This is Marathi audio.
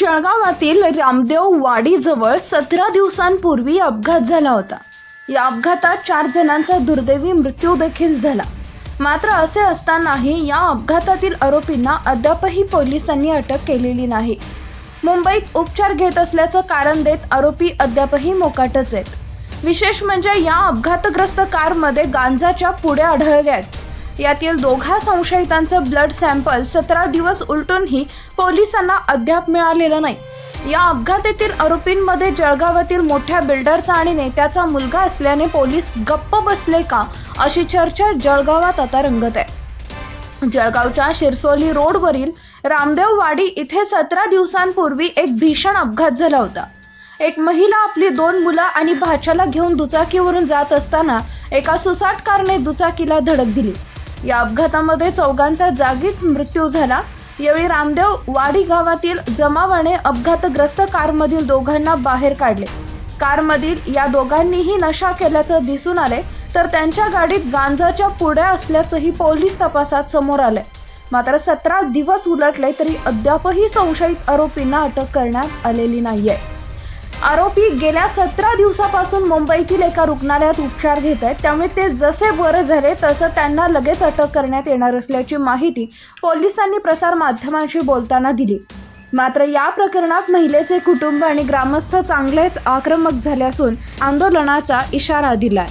जळगावातील रामदेव वाडीजवळ सतरा दिवसांपूर्वी अपघात झाला होता. या अपघातात चार जणांचा दुर्दैवी मृत्यू देखील झाला. मात्र असे असतानाही या अपघातातील आरोपींना अद्यापही पोलिसांनी अटक केलेली नाही. मुंबईत उपचार घेत असल्याचं कारण देत आरोपी अद्यापही मोकाटच आहेत. विशेष म्हणजे या अपघातग्रस्त कारमध्ये गांजाच्या पुढे आढळल्या आहेत. यातील दोघा संशयितांचं ब्लड सॅम्पल सतरा दिवस उलटूनही पोलिसांना अद्याप मिळालेलं नाही. या अपघातातील आरोपींमध्ये जळगावातील मोठ्या बिल्डरचा आणि नेत्याचा मुलगा असल्याने पोलीस गप्प बसले का अशी चर्चा जळगावात आता रंगत आहे. जळगावच्या शिरसोली रोडवरील रामदेववाडी इथे सतरा दिवसांपूर्वी एक भीषण अपघात झाला होता. एक महिला आपली दोन मुलं आणि भाच्याला घेऊन दुचाकीवरून जात असताना एका सुसाट कारने दुचाकीला धडक दिली. या अपघातामध्ये चौघांचा जागीच मृत्यू झाला. यावेळी रामदेव वाडी गावातील जमावाने अपघातग्रस्त कारमधील दोघांना बाहेर काढले. कारमधील या दोघांनीही नशा केल्याचं दिसून आले तर त्यांच्या गाडीत गांजाच्या पुड्या असल्याचंही पोलीस तपासात समोर आले मात्र सतरा दिवस उलटले तरी अद्यापही संशयित आरोपींना अटक करण्यात आलेली नाहीये. आरोपी गेल्या सतरा दिवसापासून मुंबईतील एका रुग्णालयात उपचार घेत आहेत. त्यामुळे ते जसे बरं झाले तसं त्यांना लगेच अटक करण्यात येणार असल्याची माहिती पोलिसांनी प्रसारमाध्यमांशी बोलताना दिली. मात्र या प्रकरणात महिलेचे कुटुंब आणि ग्रामस्थ चांगलेच आक्रमक झाले असून आंदोलनाचा इशारा दिलाय.